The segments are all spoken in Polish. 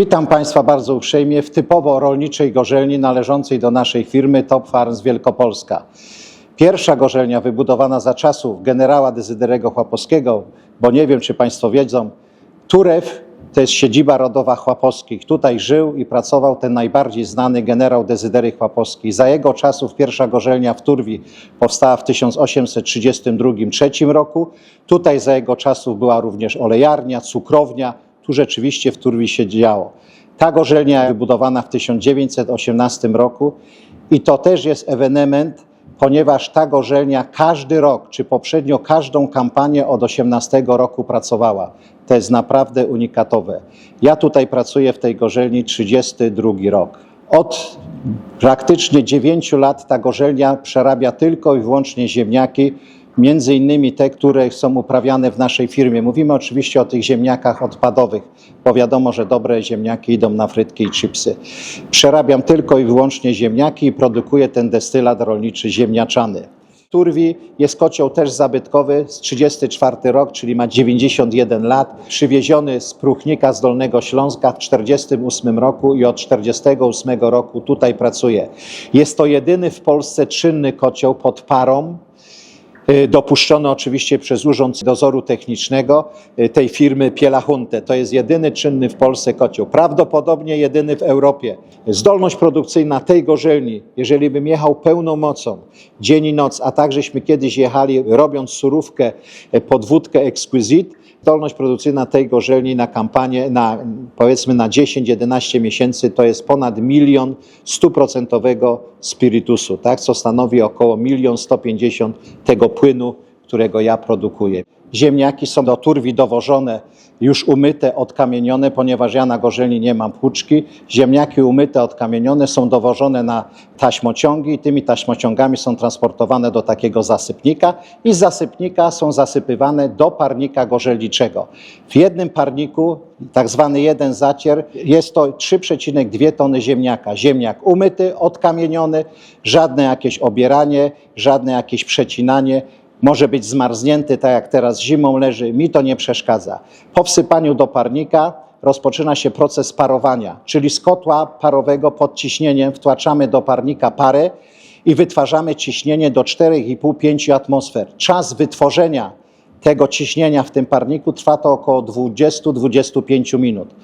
Witam Państwa bardzo uprzejmie w typowo rolniczej gorzelni należącej do naszej firmy Top Farms Wielkopolska. Pierwsza gorzelnia wybudowana za czasów generała Dezyderego Chłapowskiego, bo nie wiem czy Państwo wiedzą, Turew to jest siedziba rodowa Chłapowskich. Tutaj żył i pracował ten najbardziej znany generał Dezydery Chłapowski. Za jego czasów pierwsza gorzelnia w Turwi powstała w 1832-3 roku. Tutaj za jego czasów była również olejarnia, cukrownia. Tu rzeczywiście w Turwi się działo. Ta gorzelnia wybudowana w 1918 roku i to też jest ewenement, ponieważ ta gorzelnia każdy rok, czy poprzednio każdą kampanię od 18 roku pracowała. To jest naprawdę unikatowe. Ja tutaj pracuję w tej gorzelni 32 rok. Od praktycznie 9 lat ta gorzelnia przerabia tylko i wyłącznie ziemniaki, między innymi te, które są uprawiane w naszej firmie. Mówimy oczywiście o tych ziemniakach odpadowych, bo wiadomo, że dobre ziemniaki idą na frytki i chipsy. Przerabiam tylko i wyłącznie ziemniaki i produkuję ten destylat rolniczy ziemniaczany. Turwi jest kocioł też zabytkowy z 34 rok, czyli ma 91 lat, przywieziony z Pruchnika z Dolnego Śląska w 48 roku i od 48 roku tutaj pracuje. Jest to jedyny w Polsce czynny kocioł pod parą, y, dopuszczony oczywiście przez Urząd Dozoru Technicznego y, tej firmy Pielachunte. To jest jedyny czynny w Polsce kocioł, prawdopodobnie jedyny w Europie. Zdolność produkcyjna tej gorzelni, jeżeli bym jechał pełną mocą, dzień i noc, a takżeśmy kiedyś jechali robiąc surówkę y, pod wódkę Exquisite, zdolność produkcyjna tej gorzelni na kampanię, na powiedzmy na 10-11 miesięcy to jest ponad milion stuprocentowego spirytusu, tak, co stanowi około milion 150 tego płynu, którego ja produkuję. Ziemniaki są do turwi dowożone już umyte, odkamienione, ponieważ ja na gorzelni nie mam płuczki. Ziemniaki umyte, odkamienione są dowożone na taśmociągi i tymi taśmociągami są transportowane do takiego zasypnika i z zasypnika są zasypywane do parnika gorzelniczego. W jednym parniku, tak zwany jeden zacier, jest to 3,2 tony ziemniaka. Ziemniak umyty, odkamieniony, żadne jakieś obieranie, żadne jakieś przecinanie, może być zmarznięty, tak jak teraz zimą leży, mi to nie przeszkadza. Po wsypaniu do parnika rozpoczyna się proces parowania, czyli z kotła parowego pod ciśnieniem wtłaczamy do parnika parę i wytwarzamy ciśnienie do 4,5-5 atmosfer. Czas wytworzenia tego ciśnienia w tym parniku trwa to około 20-25 minut.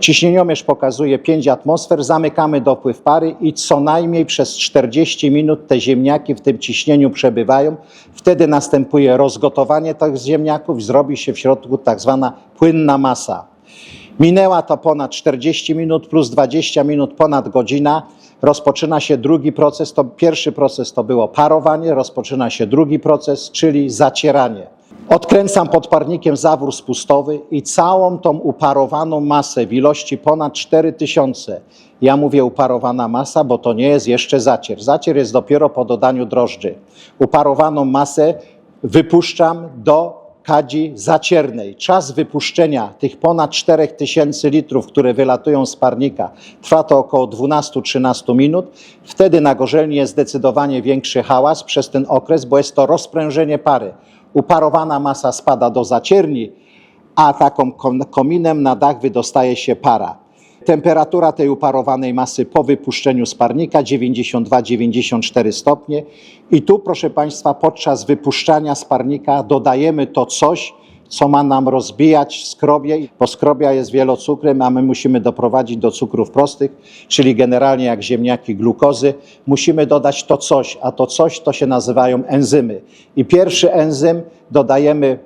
Ciśnieniomierz pokazuje 5 atmosfer, zamykamy dopływ pary i co najmniej przez 40 minut te ziemniaki w tym ciśnieniu przebywają. Wtedy następuje rozgotowanie tych ziemniaków, zrobi się w środku tak zwana płynna masa. Minęła to ponad 40 minut plus 20 minut, ponad godzina. Rozpoczyna się drugi proces. To pierwszy proces to było parowanie, rozpoczyna się drugi proces, czyli zacieranie. Odkręcam pod parnikiem zawór spustowy i całą tą uparowaną masę w ilości ponad 4000. Ja mówię uparowana masa, bo to nie jest jeszcze zacier. Zacier jest dopiero po dodaniu drożdży. Uparowaną masę wypuszczam do kadzi zaciernej. Czas wypuszczenia tych ponad 4000 litrów, które wylatują z parnika, trwa to około 12-13 minut. Wtedy na gorzelni jest zdecydowanie większy hałas przez ten okres, bo jest to rozprężenie pary. Uparowana masa spada do zacierni, a taką kom- kominem na dach wydostaje się para. Temperatura tej uparowanej masy po wypuszczeniu z parnika 92-94 stopnie. I tu, proszę Państwa, podczas wypuszczania z parnika dodajemy to coś, co ma nam rozbijać skrobie, bo skrobia jest wielocukrem, a my musimy doprowadzić do cukrów prostych, czyli generalnie jak ziemniaki glukozy. Musimy dodać to coś, a to coś to się nazywają enzymy. I pierwszy enzym dodajemy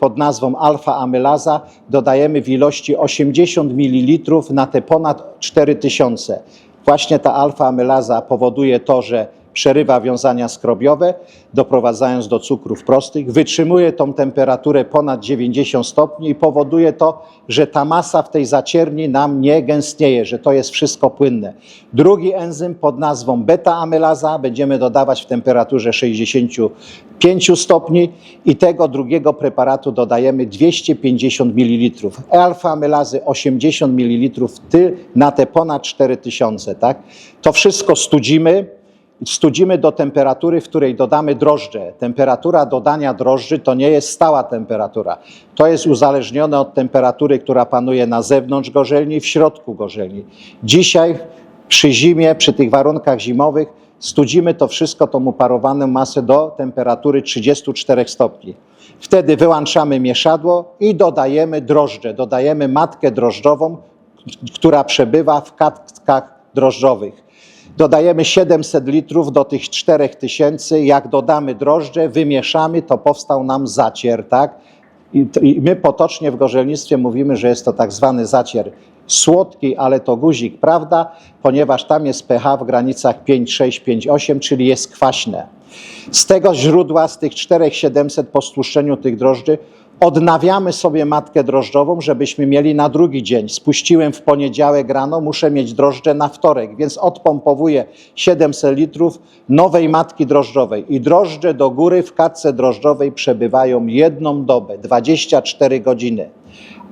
pod nazwą alfa-amylaza, dodajemy w ilości 80 ml na te ponad 4000. Właśnie ta alfa-amylaza powoduje to, że przerywa wiązania skrobiowe, doprowadzając do cukrów prostych, wytrzymuje tą temperaturę ponad 90 stopni i powoduje to, że ta masa w tej zacierni nam nie gęstnieje, że to jest wszystko płynne. Drugi enzym pod nazwą beta-amylaza będziemy dodawać w temperaturze 65 stopni i tego drugiego preparatu dodajemy 250 ml. Alfa-amylazy 80 ml na te ponad 4000, tak? To wszystko studzimy, studzimy do temperatury, w której dodamy drożdże. Temperatura dodania drożdży to nie jest stała temperatura. To jest uzależnione od temperatury, która panuje na zewnątrz gorzelni, w środku gorzelni. Dzisiaj przy zimie, przy tych warunkach zimowych, studzimy to wszystko, tą uparowaną masę do temperatury 34 stopni. Wtedy wyłączamy mieszadło i dodajemy drożdże, dodajemy matkę drożdżową, która przebywa w katkach drożdżowych. Dodajemy 700 litrów do tych 4000. Jak dodamy drożdże, wymieszamy, to powstał nam zacier, tak? I, I my potocznie w gorzelnictwie mówimy, że jest to tak zwany zacier słodki, ale to guzik, prawda? Ponieważ tam jest pH w granicach 5,6, 5,8, czyli jest kwaśne. Z tego źródła, z tych 4700 po stłuszczeniu tych drożdży, odnawiamy sobie matkę drożdżową, żebyśmy mieli na drugi dzień. Spuściłem w poniedziałek rano, muszę mieć drożdże na wtorek, więc odpompowuję 700 litrów nowej matki drożdżowej. I drożdże do góry w katce drożdżowej przebywają jedną dobę, 24 godziny.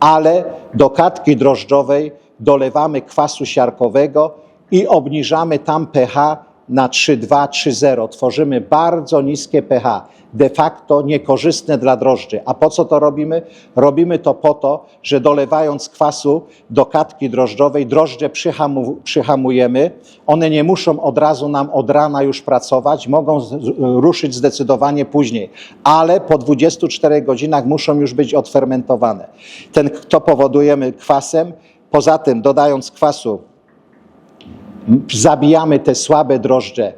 Ale do katki drożdżowej dolewamy kwasu siarkowego i obniżamy tam pH na 3,2, 3,0. Tworzymy bardzo niskie pH, de facto niekorzystne dla drożdży. A po co to robimy? Robimy to po to, że dolewając kwasu do katki drożdżowej, drożdże przyhamu, przyhamujemy. One nie muszą od razu nam od rana już pracować, mogą z, ruszyć zdecydowanie później, ale po 24 godzinach muszą już być odfermentowane. Ten, to powodujemy kwasem. Poza tym, dodając kwasu, zabijamy te słabe drożdże.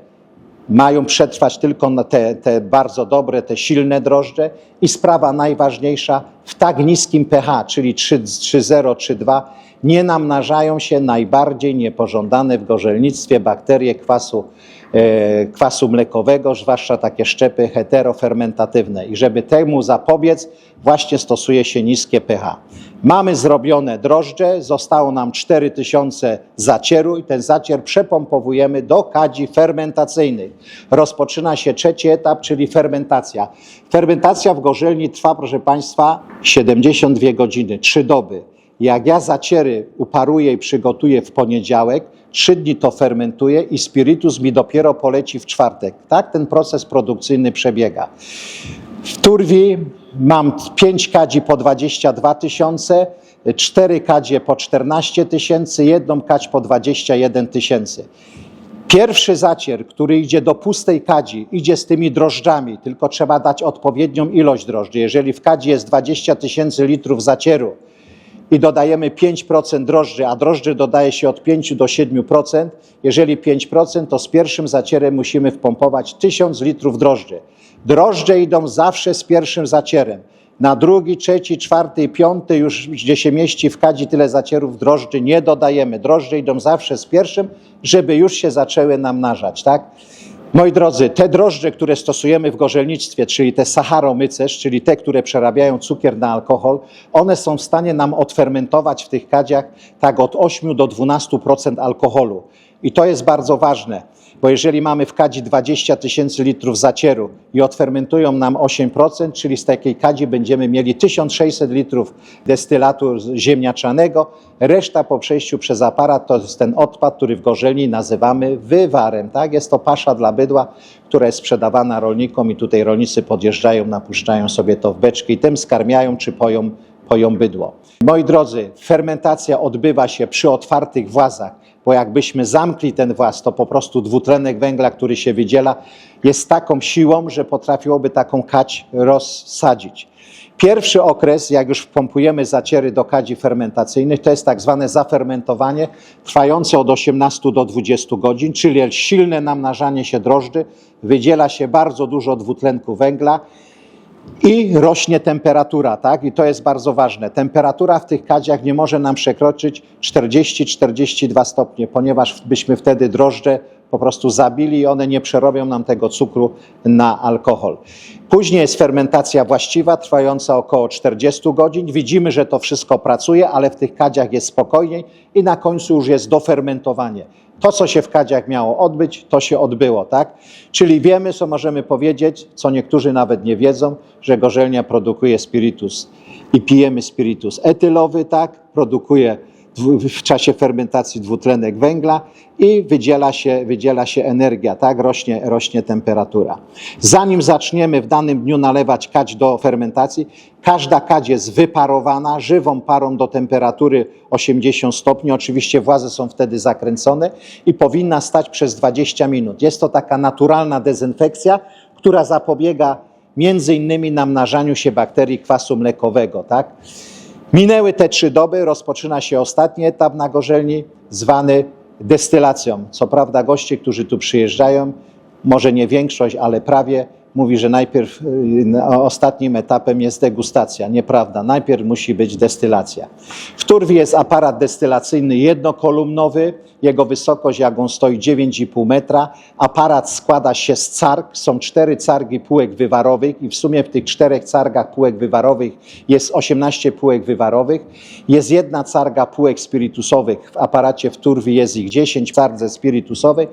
Mają przetrwać tylko te, te bardzo dobre, te silne drożdże. I sprawa najważniejsza, w tak niskim pH, czyli 3 3,0, 3,2, nie namnażają się najbardziej niepożądane w gorzelnictwie bakterie kwasu, e, kwasu mlekowego, zwłaszcza takie szczepy heterofermentatywne. I żeby temu zapobiec, właśnie stosuje się niskie pH. Mamy zrobione drożdże, zostało nam 4000 zacieru i ten zacier przepompowujemy do kadzi fermentacyjnych. Rozpoczyna się trzeci etap, czyli fermentacja. Fermentacja w gorzelni trwa, proszę Państwa, 72 godziny, 3 doby. Jak ja zaciery uparuję i przygotuję w poniedziałek, trzy dni to fermentuję i spirytus mi dopiero poleci w czwartek. Tak ten proces produkcyjny przebiega. W Turwi mam 5 kadzi po 22 tysiące, 4 kadzie po 14 tysięcy, jedną kadź po 21 tysięcy. Pierwszy zacier, który idzie do pustej kadzi, idzie z tymi drożdżami, tylko trzeba dać odpowiednią ilość drożdży. Jeżeli w kadzi jest 20 tysięcy litrów zacieru i dodajemy 5% drożdży, a drożdży dodaje się od 5 do 7%, jeżeli 5%, to z pierwszym zacierem musimy wpompować 1000 litrów drożdży. Drożdże idą zawsze z pierwszym zacierem. Na drugi, trzeci, czwarty i piąty, już gdzie się mieści w kadzi tyle zacierów drożdży, nie dodajemy. Drożdże idą zawsze z pierwszym, żeby już się zaczęły namnażać, tak? Moi drodzy, te drożdże, które stosujemy w gorzelnictwie, czyli te saccharomyces, czyli te, które przerabiają cukier na alkohol, one są w stanie nam odfermentować w tych kadziach tak od 8 do 12% alkoholu. I to jest bardzo ważne, bo jeżeli mamy w kadzi 20 tysięcy litrów zacieru i odfermentują nam 8%, czyli z takiej kadzi będziemy mieli 1600 litrów destylatu ziemniaczanego, reszta po przejściu przez aparat to jest ten odpad, który w gorzelni nazywamy wywarem. Tak? Jest to pasza dla bydła, która jest sprzedawana rolnikom i tutaj rolnicy podjeżdżają, napuszczają sobie to w beczki i tym skarmiają czy poją, poją bydło. Moi drodzy, fermentacja odbywa się przy otwartych włazach, bo jakbyśmy zamkli ten właz, to po prostu dwutlenek węgla, który się wydziela, jest taką siłą, że potrafiłoby taką kać rozsadzić. Pierwszy okres, jak już wpompujemy zaciery do kadzi fermentacyjnych, to jest tak zwane zafermentowanie, trwające od 18 do 20 godzin, czyli silne namnażanie się drożdży, wydziela się bardzo dużo dwutlenku węgla i rośnie temperatura, tak? I to jest bardzo ważne. Temperatura w tych kadziach nie może nam przekroczyć 40-42 stopnie, ponieważ byśmy wtedy drożdże po prostu zabili i one nie przerobią nam tego cukru na alkohol. Później jest fermentacja właściwa, trwająca około 40 godzin. Widzimy, że to wszystko pracuje, ale w tych kadziach jest spokojniej i na końcu już jest dofermentowanie. To, co się w kadziach miało odbyć, to się odbyło, tak? Czyli wiemy, co możemy powiedzieć, co niektórzy nawet nie wiedzą, że gorzelnia produkuje spirytus i pijemy spirytus etylowy, tak? Produkuje dwu- w czasie fermentacji dwutlenek węgla i wydziela się, wydziela się energia, tak? Rośnie, rośnie temperatura. Zanim zaczniemy w danym dniu nalewać kać do fermentacji, każda kać jest wyparowana żywą parą do temperatury 80 stopni. Oczywiście władze są wtedy zakręcone i powinna stać przez 20 minut. Jest to taka naturalna dezynfekcja, która zapobiega między innymi namnażaniu się bakterii kwasu mlekowego, tak? Minęły te trzy doby, rozpoczyna się ostatni etap na gorzelni, zwany destylacją. Co prawda goście, którzy tu przyjeżdżają, może nie większość, ale prawie, mówi, że najpierw y, ostatnim etapem jest degustacja. Nieprawda, najpierw musi być destylacja. W Turwi jest aparat destylacyjny jednokolumnowy, jego wysokość, jak on stoi, 9,5 metra. Aparat składa się z carg, są cztery cargi półek wywarowych i w sumie w tych czterech cargach półek wywarowych jest 18 półek wywarowych. Jest jedna carga półek spirytusowych, w aparacie w Turwi jest ich 10 cardze spirytusowych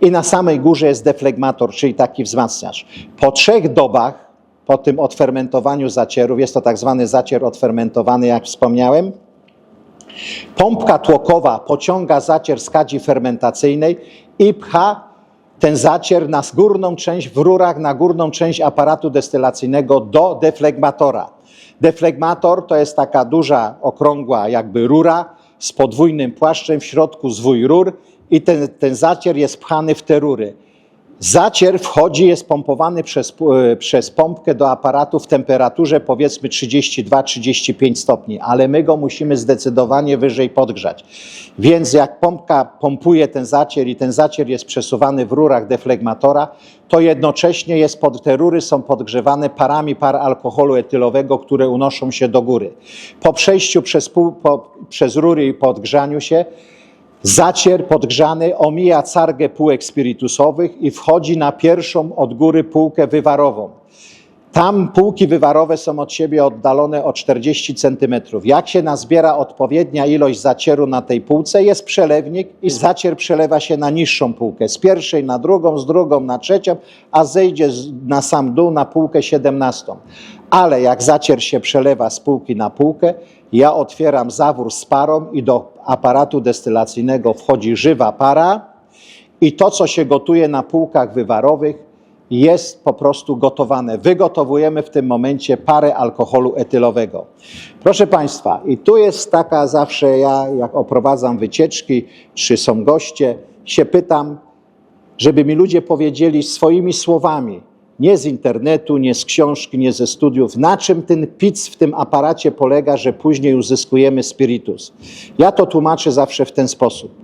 i na samej górze jest deflegmator, czyli taki wzmacniacz. Po trzech dobach, po tym odfermentowaniu zacierów, jest to tak zwany zacier odfermentowany, jak wspomniałem, Pompka tłokowa pociąga zacier z kadzi fermentacyjnej i pcha ten zacier na górną część, w rurach na górną część aparatu destylacyjnego do deflegmatora. Deflegmator to jest taka duża, okrągła jakby rura z podwójnym płaszczem, w środku zwój rur i ten, ten zacier jest pchany w te rury. Zacier wchodzi, jest pompowany przez, e, przez pompkę do aparatu w temperaturze powiedzmy 32-35 stopni, ale my go musimy zdecydowanie wyżej podgrzać. Więc jak pompka pompuje ten zacier i ten zacier jest przesuwany w rurach deflegmatora, to jednocześnie jest pod, te rury są podgrzewane parami par alkoholu etylowego, które unoszą się do góry. Po przejściu przez, po, przez rury i po odgrzaniu się, Zacier podgrzany omija cargę półek spirytusowych i wchodzi na pierwszą od góry półkę wywarową. Tam półki wywarowe są od siebie oddalone o 40 cm. Jak się nazbiera odpowiednia ilość zacieru na tej półce, jest przelewnik i zacier przelewa się na niższą półkę. Z pierwszej na drugą, z drugą na trzecią, a zejdzie na sam dół na półkę 17. Ale jak zacier się przelewa z półki na półkę, ja otwieram zawór z parą i do aparatu destylacyjnego wchodzi żywa para i to, co się gotuje na półkach wywarowych, jest po prostu gotowane. Wygotowujemy w tym momencie parę alkoholu etylowego. Proszę Państwa, i tu jest taka zawsze, ja jak oprowadzam wycieczki, czy są goście, się pytam, żeby mi ludzie powiedzieli swoimi słowami, nie z internetu, nie z książki, nie ze studiów, na czym ten pic w tym aparacie polega, że później uzyskujemy spirytus. Ja to tłumaczę zawsze w ten sposób.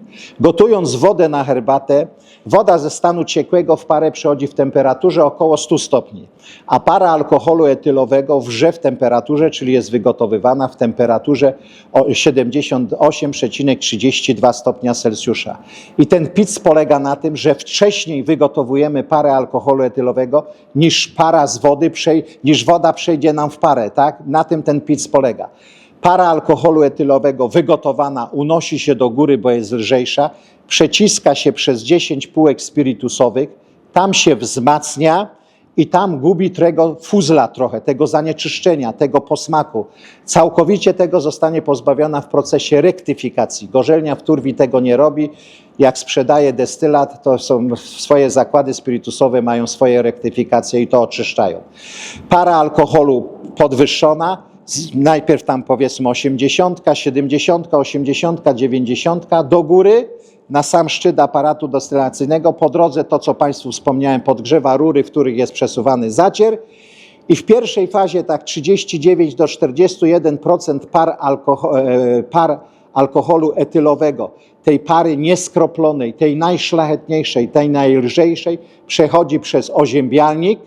Gotując wodę na herbatę, woda ze stanu ciekłego w parę przechodzi w temperaturze około 100 stopni, a para alkoholu etylowego wrze w temperaturze, czyli jest wygotowywana w temperaturze o 78,32 stopnia Celsjusza. I ten pic polega na tym, że wcześniej wygotowujemy parę alkoholu etylowego, niż para z wody, niż woda przejdzie nam w parę, tak? Na tym ten pic polega. Para alkoholu etylowego wygotowana unosi się do góry, bo jest lżejsza, przeciska się przez 10 półek spirytusowych, tam się wzmacnia i tam gubi tego fuzla trochę, tego zanieczyszczenia, tego posmaku. Całkowicie tego zostanie pozbawiona w procesie rektyfikacji. Gorzelnia w Turwi tego nie robi. Jak sprzedaje destylat, to są swoje zakłady spirytusowe, mają swoje rektyfikacje i to oczyszczają. Para alkoholu podwyższona, najpierw tam powiedzmy 80, 70, 80, 90 do góry na sam szczyt aparatu destylacyjnego. Po drodze to, co Państwu wspomniałem, podgrzewa rury, w których jest przesuwany zacier. I w pierwszej fazie tak 39 do 41% par, alkoho- e, par alkoholu etylowego, tej pary nieskroplonej, tej najszlachetniejszej, tej najlżejszej, przechodzi przez oziębialnik,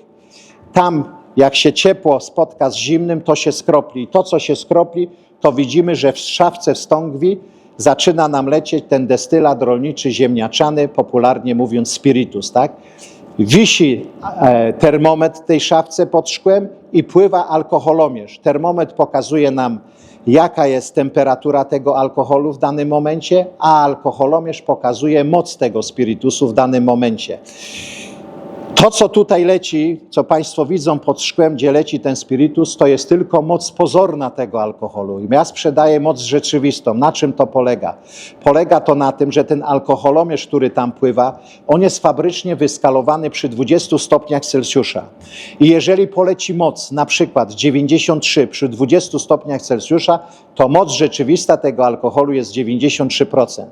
tam, jak się ciepło spotka z zimnym, to się skropli. To, co się skropli, to widzimy, że w szafce wstągwi zaczyna nam lecieć ten destylat rolniczy ziemniaczany, popularnie mówiąc spiritus, tak? Wisi e, termometr tej szafce pod szkłem i pływa alkoholomierz. Termometr pokazuje nam, jaka jest temperatura tego alkoholu w danym momencie, a alkoholomierz pokazuje moc tego spiritusu w danym momencie. To, co tutaj leci, co Państwo widzą pod szkłem, gdzie leci ten spirytus, to jest tylko moc pozorna tego alkoholu. Ja sprzedaję moc rzeczywistą. Na czym to polega? Polega to na tym, że ten alkoholomierz, który tam pływa, on jest fabrycznie wyskalowany przy 20 stopniach Celsjusza. I jeżeli poleci moc, na przykład 93 przy 20 stopniach Celsjusza, to moc rzeczywista tego alkoholu jest 93%.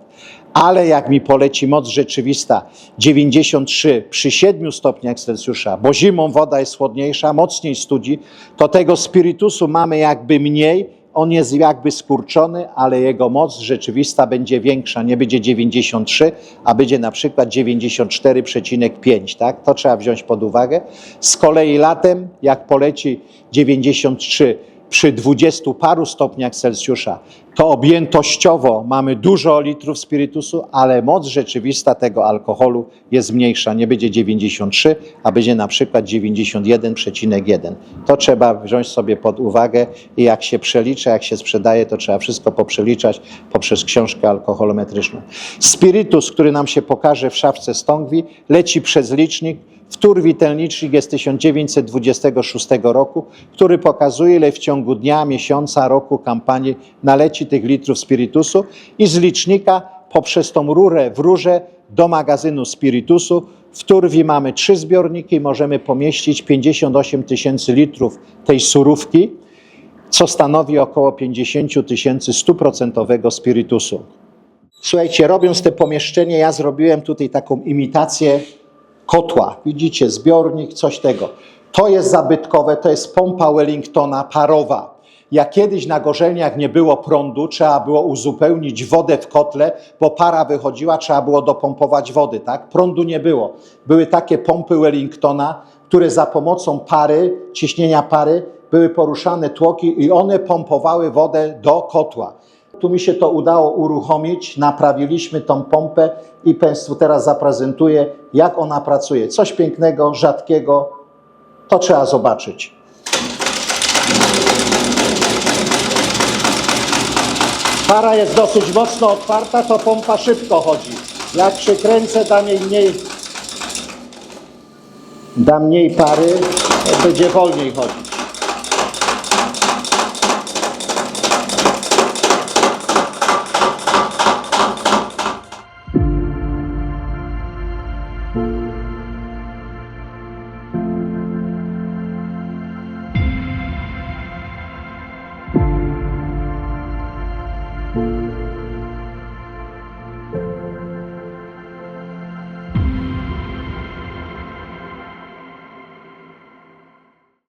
Ale jak mi poleci moc rzeczywista 93 przy 7 stopniach Celsjusza, bo zimą woda jest chłodniejsza, mocniej studzi, to tego spirytusu mamy jakby mniej, on jest jakby skurczony, ale jego moc rzeczywista będzie większa, nie będzie 93, a będzie na przykład 94,5, tak? To trzeba wziąć pod uwagę. Z kolei latem, jak poleci 93 przy 20 paru stopniach Celsjusza, to objętościowo mamy dużo litrów spirytusu, ale moc rzeczywista tego alkoholu jest mniejsza. Nie będzie 93, a będzie na przykład 91,1. To trzeba wziąć sobie pod uwagę i jak się przelicza, jak się sprzedaje, to trzeba wszystko poprzeliczać poprzez książkę alkoholometryczną. Spirytus, który nam się pokaże w szafce Stągwi, leci przez licznik, Wtórwi ten licznik jest 1926 roku, który pokazuje, ile w ciągu dnia, miesiąca, roku kampanii naleci tych litrów spirytusu i z licznika poprzez tą rurę w rurze do magazynu spirytusu. W Turwi mamy trzy zbiorniki, możemy pomieścić 58 tysięcy litrów tej surówki, co stanowi około 50 tysięcy stuprocentowego spirytusu. Słuchajcie, robiąc te pomieszczenie, ja zrobiłem tutaj taką imitację kotła. Widzicie, zbiornik, coś tego. To jest zabytkowe, to jest pompa Wellingtona parowa. Jak kiedyś na gorzelniach nie było prądu, trzeba było uzupełnić wodę w kotle, bo para wychodziła, trzeba było dopompować wody, tak? Prądu nie było. Były takie pompy Wellingtona, które za pomocą pary, ciśnienia pary, były poruszane tłoki i one pompowały wodę do kotła. Tu mi się to udało uruchomić, naprawiliśmy tą pompę i Państwu teraz zaprezentuję, jak ona pracuje. Coś pięknego, rzadkiego, to trzeba zobaczyć. Para jest dosyć mocno otwarta, to pompa szybko chodzi. Jak przykręcę, dam jej mniej, da mniej pary, będzie wolniej chodzić.